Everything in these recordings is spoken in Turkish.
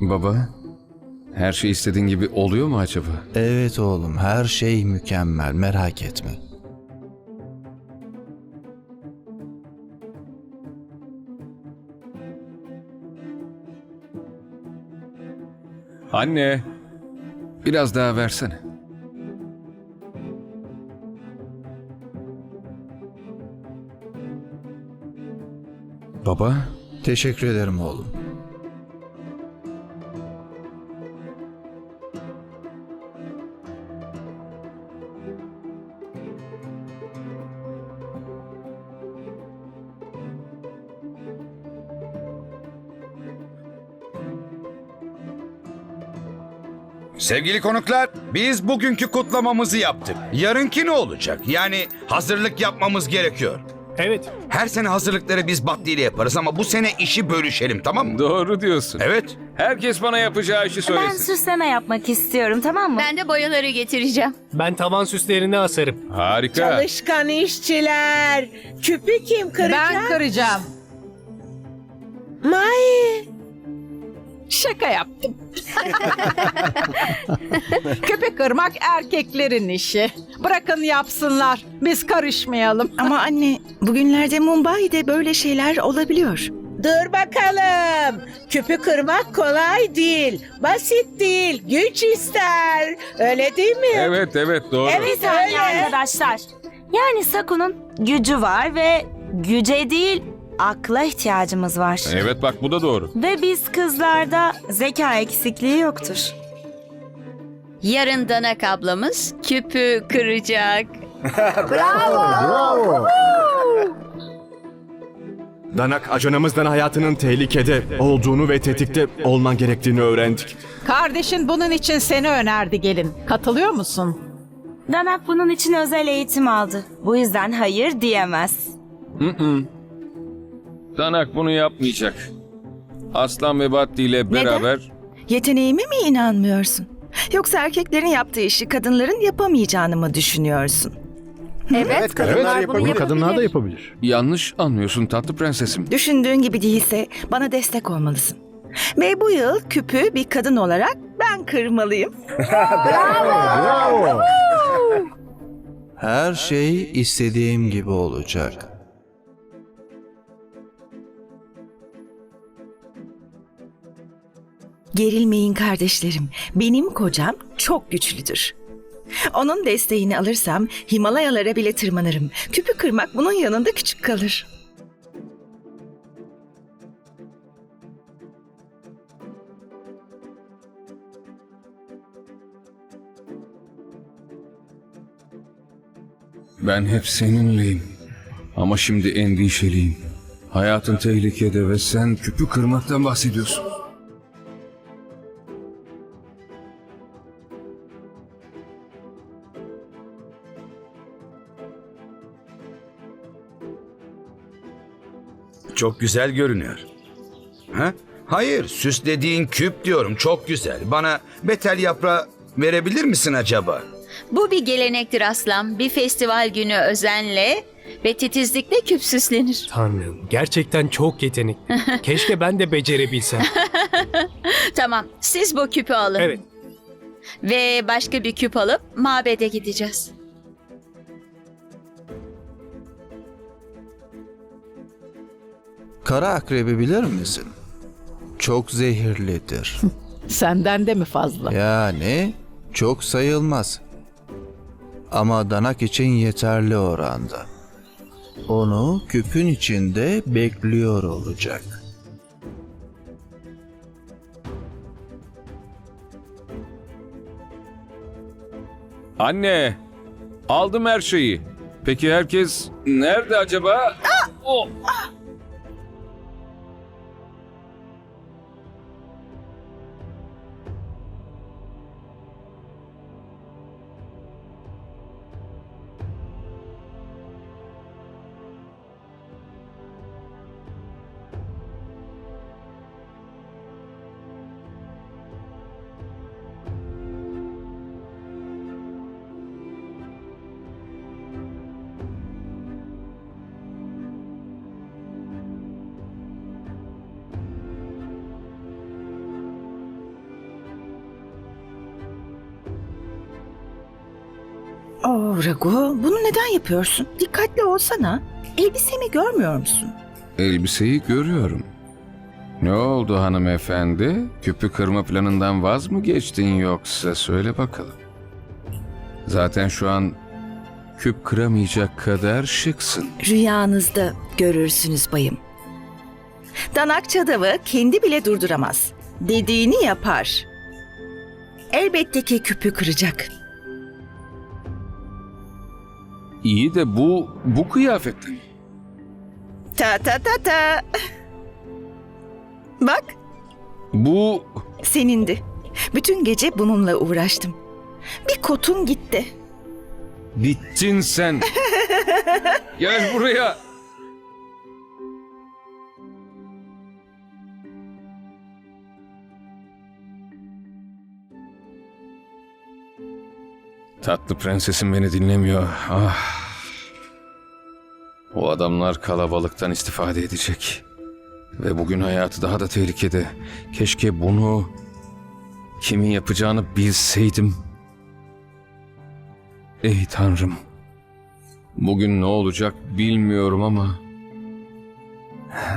Baba, her şey istediğin gibi oluyor mu acaba? Evet oğlum her şey mükemmel merak etme. Anne, biraz daha versene. Baba, Teşekkür ederim oğlum. Sevgili konuklar, biz bugünkü kutlamamızı yaptık. Yarınki ne olacak? Yani hazırlık yapmamız gerekiyor. Evet. Her sene hazırlıkları biz Batlı ile yaparız ama bu sene işi bölüşelim tamam mı? doğru diyorsun. Evet. Herkes bana yapacağı işi Ben söylesin. süsleme yapmak istiyorum tamam mı? Ben de boyaları getireceğim. Ben tavan süslerini asarım. Harika. Çalışkan işçiler. Küpü kim kıracak? Ben kıracağım. May. Şaka yaptım. Köpek kırmak erkeklerin işi. Bırakın yapsınlar. Biz karışmayalım. Ama anne, bugünlerde Mumbai'de böyle şeyler olabiliyor. Dur bakalım. Küpü kırmak kolay değil. Basit değil. Güç ister. Öyle değil mi? Evet, evet doğru. Evet öyle. arkadaşlar. Yani Saku'nun gücü var ve güce değil akla ihtiyacımız var. Evet bak bu da doğru. Ve biz kızlarda zeka eksikliği yoktur. Yarın Danak ablamız küpü kıracak. Danak ajanımızdan hayatının tehlikede olduğunu ve tetikte olman gerektiğini öğrendik. Kardeşin bunun için seni önerdi gelin. Katılıyor musun? Danak bunun için özel eğitim aldı. Bu yüzden hayır diyemez. Danak bunu yapmayacak. Aslan ve Batti ile beraber Yeteneğime mi inanmıyorsun? Yoksa erkeklerin yaptığı işi kadınların yapamayacağını mı düşünüyorsun? Evet, kadınlar bunu yapabilir. yapabilir. yanlış anlıyorsun tatlı prensesim. Düşündüğün gibi değilse bana destek olmalısın. Ve bu yıl küpü bir kadın olarak ben kırmalıyım. Her şey istediğim gibi olacak. Gerilmeyin kardeşlerim. Benim kocam çok güçlüdür. Onun desteğini alırsam Himalayalara bile tırmanırım. Küpü kırmak bunun yanında küçük kalır. Ben hep seninleyim. Ama şimdi endişeliyim. Hayatın tehlikede ve sen küpü kırmaktan bahsediyorsun. Çok güzel görünüyor. Ha? Hayır, süslediğin küp diyorum. Çok güzel. Bana betel yaprağı verebilir misin acaba? Bu bir gelenektir aslan. Bir festival günü özenle ve titizlikle küp süslenir. Tanrım gerçekten çok yetenekli. Keşke ben de becerebilsem. Tamam, siz bu küpü alın. Evet. Ve başka bir küp alıp mabede gideceğiz. Kara akrebi bilir misin? Çok zehirlidir. Senden de mi fazla? Yani çok sayılmaz. Ama danak için yeterli oranda. Onu küpün içinde bekliyor olacak. Anne, aldım her şeyi. Peki herkes nerede acaba? Oh. Oh Ragu, bunu neden yapıyorsun? Dikkatli olsana. Elbisemi görmüyor musun? Elbiseyi görüyorum. Ne oldu hanımefendi? Küpü kırma planından vaz mı geçtin yoksa söyle bakalım. Zaten şu an küp kıramayacak kadar şıksın. Rüyanızda görürsünüz bayım. Danak çadavı kendi bile durduramaz. Dediğini yapar. Elbette ki küpü kıracak. İyi de bu bu kıyafetle. Ta ta ta ta. Bak Bu senindi. Bütün gece bununla uğraştım. Bir kotun gitti. bittin sen. Gel buraya. Tatlı prensesim beni dinlemiyor. Ah. O adamlar kalabalıktan istifade edecek. Ve bugün hayatı daha da tehlikede. Keşke bunu kimin yapacağını bilseydim. Ey Tanrım. Bugün ne olacak bilmiyorum ama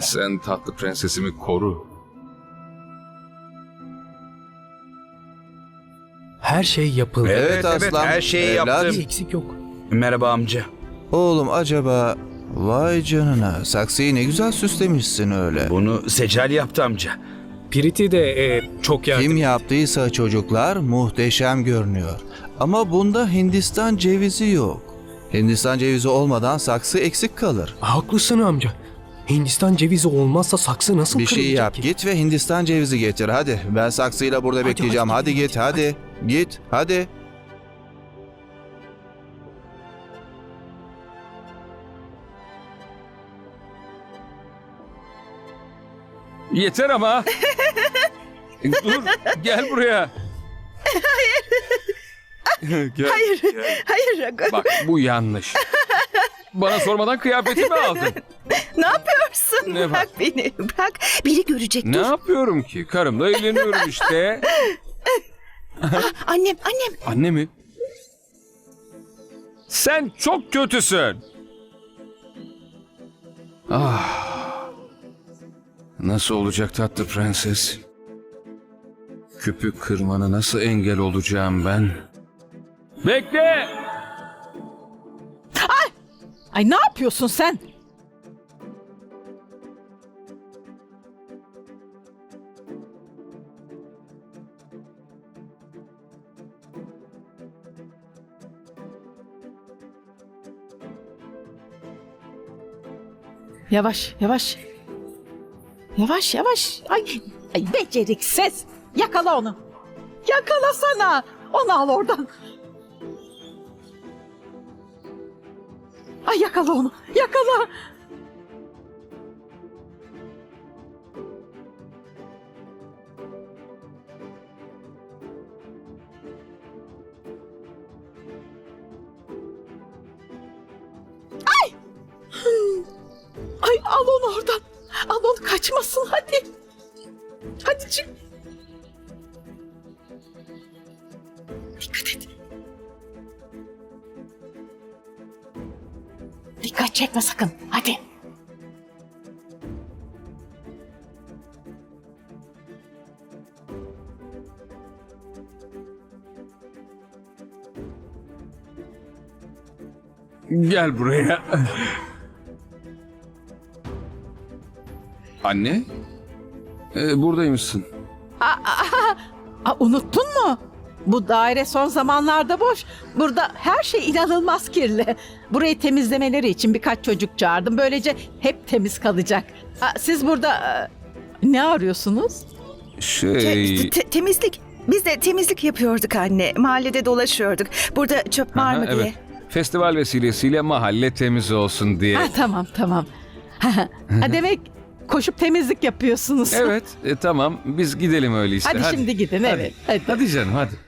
sen tatlı prensesimi koru. Her şey yapıldı. Evet, Evet, evet, aslan, her şeyi evlat. yaptım. Bir eksik yok. Merhaba amca. Oğlum acaba... Vay canına saksıyı ne güzel süslemişsin öyle. Bunu Secel yaptı amca. Piriti de e, çok yardım. Kim yaptıysa çocuklar muhteşem görünüyor. Ama bunda Hindistan cevizi yok. Hindistan cevizi olmadan saksı eksik kalır. Haklısın amca. Hindistan cevizi olmazsa saksı nasıl Bir şey kırılacak yap ki? git ve Hindistan cevizi getir hadi. Ben saksıyla burada Hadi, bekleyeceğim. hadi, Hadi, gidelim, git hadi, hadi. Git hadi. Yeter ama. Dur gel buraya. Hayır. gel. Hayır, hayır Ragu. Bak bu yanlış. Bana sormadan kıyafetimi aldın. Ne yapıyorsun? Ne var? bırak beni, bırak. Biri görecek. Ne Dur. yapıyorum ki? Karımla eğleniyorum işte. Annem, annem. Anne mi? Sen çok kötüsün. Ah. Nasıl olacak tatlı prenses? Küpü kırmana nasıl engel olacağım ben? Bekle! Ay ne yapıyorsun sen? Yavaş, yavaş. Yavaş, yavaş. Ay, ay beceriksiz. Yakala onu. Yakalasana. Onu al oradan. Ay yakala onu. Yakala. Dikkat çekme sakın. Hadi. Gel buraya. Anne? Ee, buradaymışsın. Aa, unuttun mu? Bu daire son zamanlarda boş. Burada her şey inanılmaz kirli. Burayı temizlemeleri için birkaç çocuk çağırdım. Böylece hep temiz kalacak. Aa, siz burada aa, ne arıyorsunuz? Te- Şey... te- temizlik. Biz de temizlik yapıyorduk anne. Mahallede dolaşıyorduk. Burada çöp var Aha, mı diye. evet. Festival vesilesiyle mahalle temiz olsun diye. Ha, tamam tamam. ha, demek koşup temizlik yapıyorsunuz. Evet, e, tamam. Biz gidelim öyleyse. Hadi, şimdi gidin Hadi. evet. Hadi. Hadi canım hadi.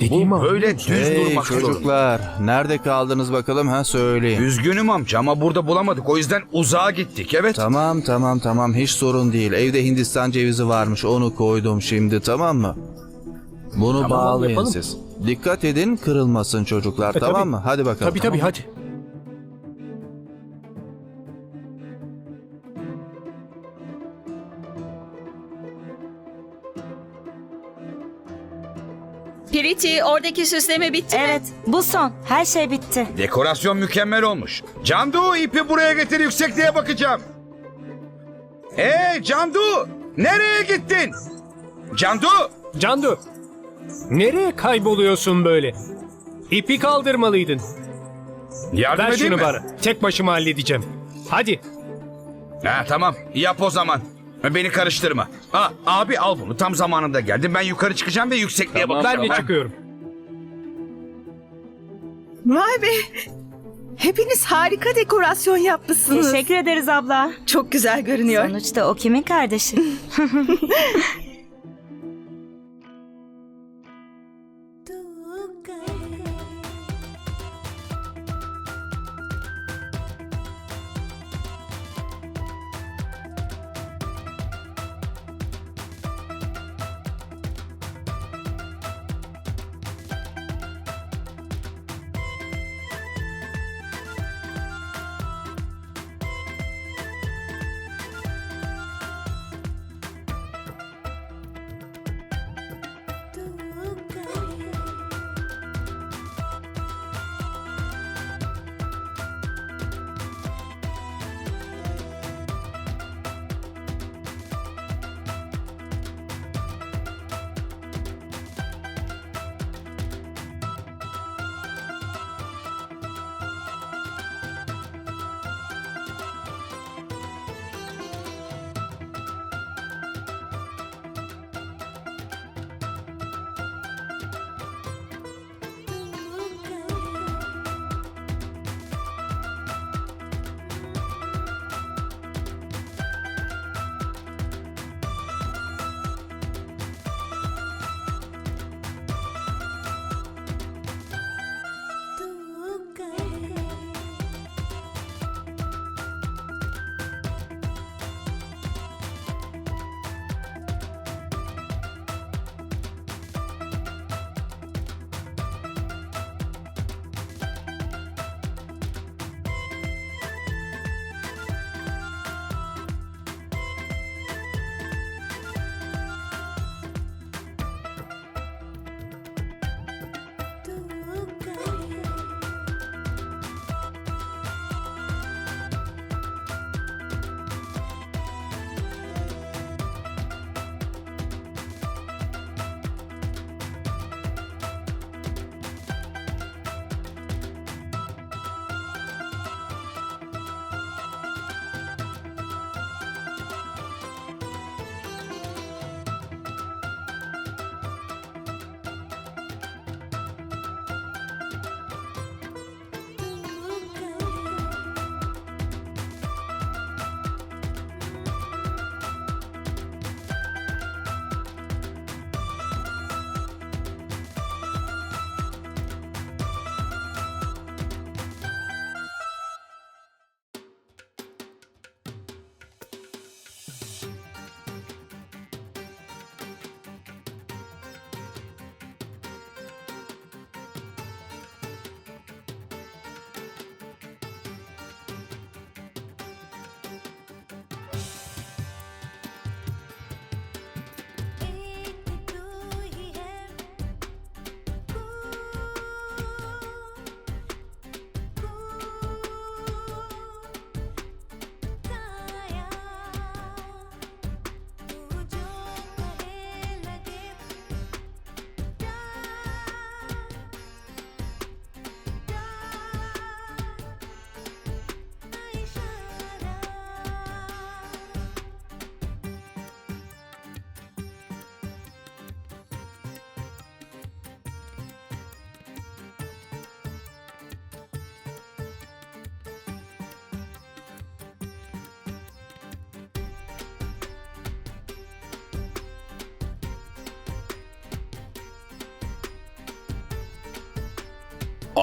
Dediğim o. Böyle düz Hey durmak zorunda. çocuklar, nerede kaldınız bakalım ha söyleyin. Üzgünüm amca ama burada bulamadık. O yüzden uzağa gittik. Evet. Tamam tamam tamam hiç sorun değil. Evde Hindistan cevizi varmış onu koydum şimdi tamam mı? Bunu Tamam, bağlayın yapalım. siz. Dikkat edin kırılmasın çocuklar E, tamam tabii. mı? Hadi bakalım. Tabii tabii hadi. Piriti oradaki süsleme bitti mi? Evet, bu son. Her şey bitti. Dekorasyon mükemmel olmuş. Candu ipi buraya getir yüksekliğe bakacağım. Hey Candu! Nereye gittin? Candu! Candu. Nereye kayboluyorsun böyle? İpi kaldırmalıydın. Yardım Ver edeyim şunu mi? bana. Tek başıma halledeceğim. Hadi. Ha tamam yap o zaman. Beni karıştırma. Aa, abi al bunu tam zamanında geldim. Ben yukarı çıkacağım ve yüksekliğe Tamam, bakacağım. Ben de ha? çıkıyorum. Vay be. Hepiniz harika dekorasyon yapmışsınız. Teşekkür ederiz abla. Çok güzel görünüyor. Sonuçta o kimin kardeşi?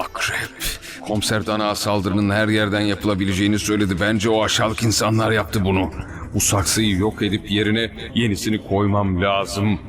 Akrep. Komiser Dana saldırının her yerden yapılabileceğini söyledi. Bence o aşağılık insanlar yaptı bunu. Bu saksıyı yok edip yerine yenisini koymam lazım.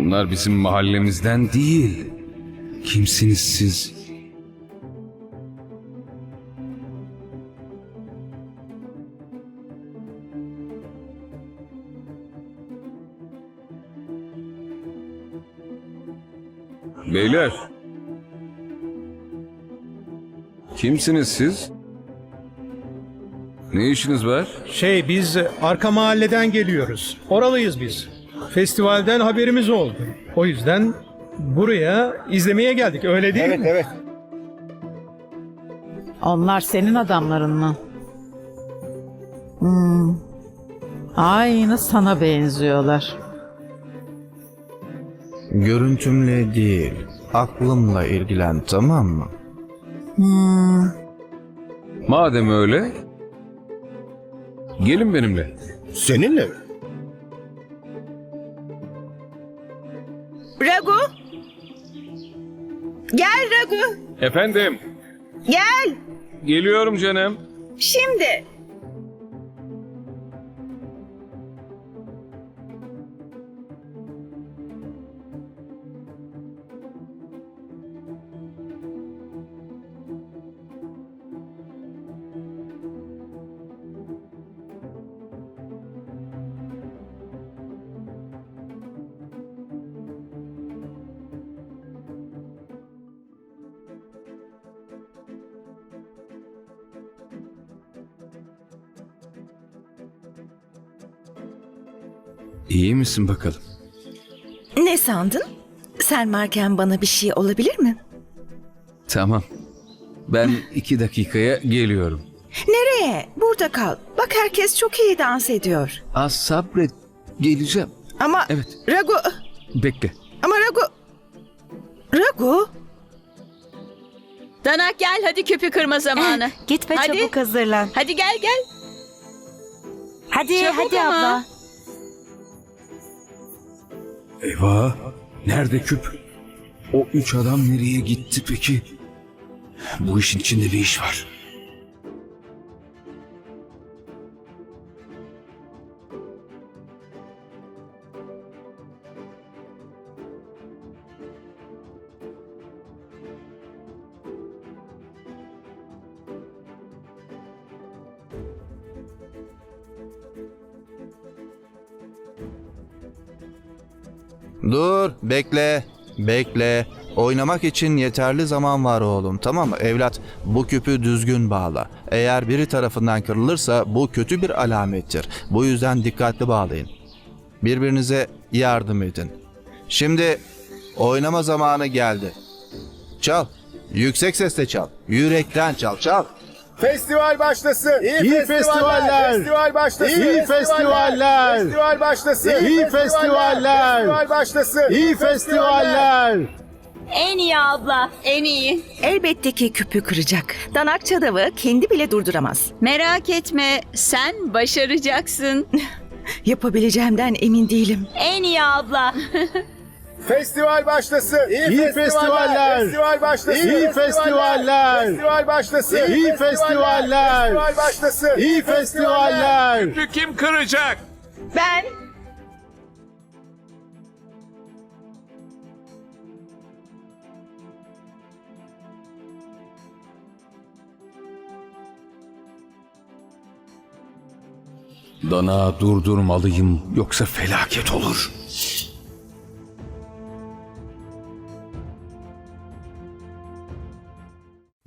Bunlar bizim mahallemizden değil. Kimsiniz siz? Beyler. Kimsiniz siz? Ne işiniz var? Şey biz arka mahalleden geliyoruz. Oralıyız biz. Festivalden haberimiz oldu. O yüzden buraya izlemeye geldik öyle değil mi? Evet Onlar senin adamların mı? Hmm. Aynı sana benziyorlar. Görüntümle değil, aklımla ilgilen tamam mı? Madem öyle, gelin benimle. Seninle mi? Gel Ragu! Efendim, Gel! geliyorum canım. Şimdi! İyi misin bakalım? Ne sandın? Sen varken bana bir şey olabilir mi? Tamam. Ben iki dakikaya geliyorum. Nereye? Burada kal. Bak herkes çok iyi dans ediyor. Az sabret. Geleceğim. Ama Evet. Ragu... Bekle. Ama Ragu... Ragu... Danak gel hadi küpü kırma zamanı. Git ve Hadi. çabuk hazırlan. hadi gel gel. Hadi Çabuk hadi ama. abla. Eyvah. Nerede küp? O üç adam nereye gitti peki? Bu işin içinde bir iş var. Bekle, bekle. Oynamak için yeterli zaman var oğlum, tamam mı? Evlat, bu küpü düzgün bağla. Eğer biri tarafından kırılırsa bu kötü bir alamettir. Bu yüzden dikkatli bağlayın. Birbirinize yardım edin. Şimdi oynama zamanı geldi. Çal, yüksek sesle çal, yürekten çal, çal. Festival başlasın. İyi, festivaller. Festival başlasın. İyi festivaller. Festival başlasın. İyi festivaller. Festival başlasın. İyi festivaller. En iyi abla. En iyi. Elbette ki küpü kıracak. Danak çadavı kendi bile durduramaz. Merak etme sen başaracaksın. Yapabileceğimden emin değilim. En iyi abla. Festival başlasın. İyi, festivaller. Festival başlasın. İyi festivaller. Festival başlasın. İyi festivaller. Festival başlasın. İyi festivaller. Kim kıracak? Ben Dana durdurmalıyım yoksa felaket olur.